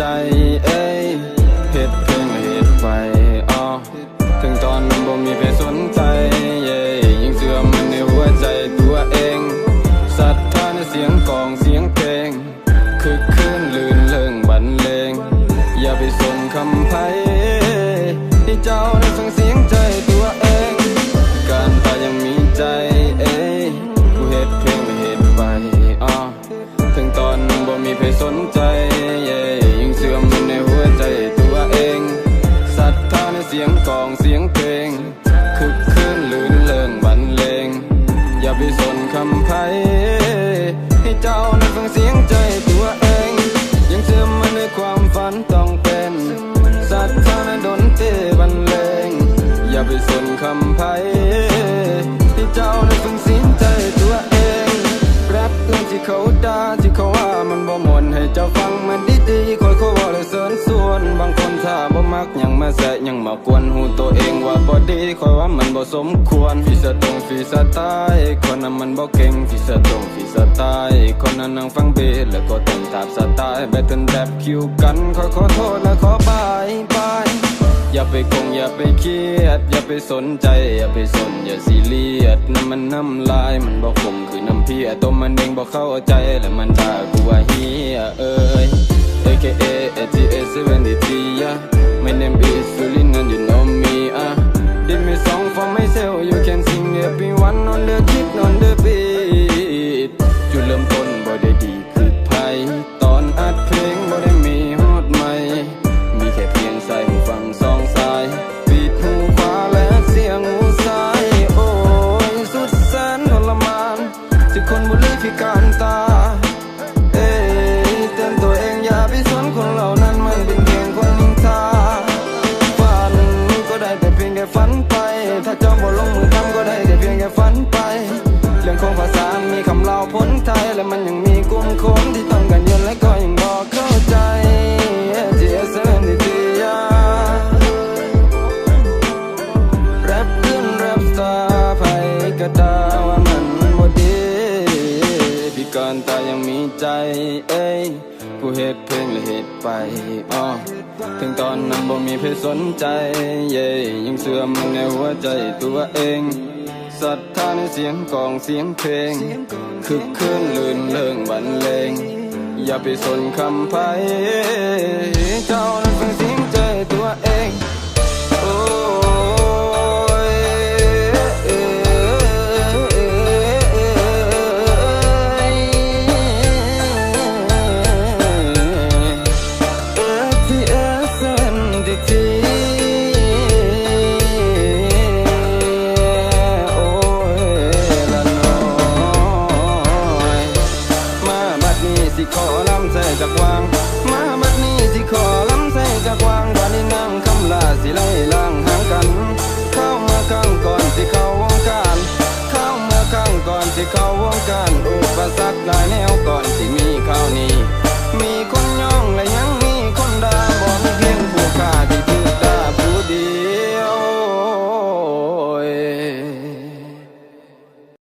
die. กยังมาแสะยังมากวนหูตัวเองว่าบ่ดีคอยว่ามันบ่สมควรฟีสะตรงฟีสะตายคนนั้นมันบ่เก่งฟีสะตรงฟีสะตายคนนั้นนั่งฟังเบสแล้วก็เต้นตามสไตล์แบตเทิลแรปคิวกันขอขอโทษและขอบายบายอย่าไปคงอย่าไปเครียด อย่าไปสนใจ อย่าไปสน อย่าซีเรียสน้ำมันน้ำลายมันบอกผมคือน้ำเพียตัวมันเองบอกเข้าใจ แล้วมันด่ากูว่าเฮียเอ้ย AKA ATA 73 yeah My name is Sulin and you know me ah Give me song for myself you can sing everyone on the และมันยังมีกลุ่มคนที่ต้องกันยนและก็ยังบอกเข้าใจ GSM ดีดียาแรปขึ้นแรปสตาร์ไผก็ดาว่ามันบ่ดีพิการตายังมีใจเอ้ยกูเฮ็ดเพลงและเฮ็ดไปอ้อถึงตอนนั้นบ่มีเพศสนใจ เย่ยังเสื่อมในหัวใจตัวเอง ศรัทธาในเสียงกลองเสียงเพลง คึกคืนลื่นเริงบรรเลง อย่าไปสนคำไพ่ ที่เข้าวงการอุปสรรคหลายแนวก่อนที่มีข้าวนี้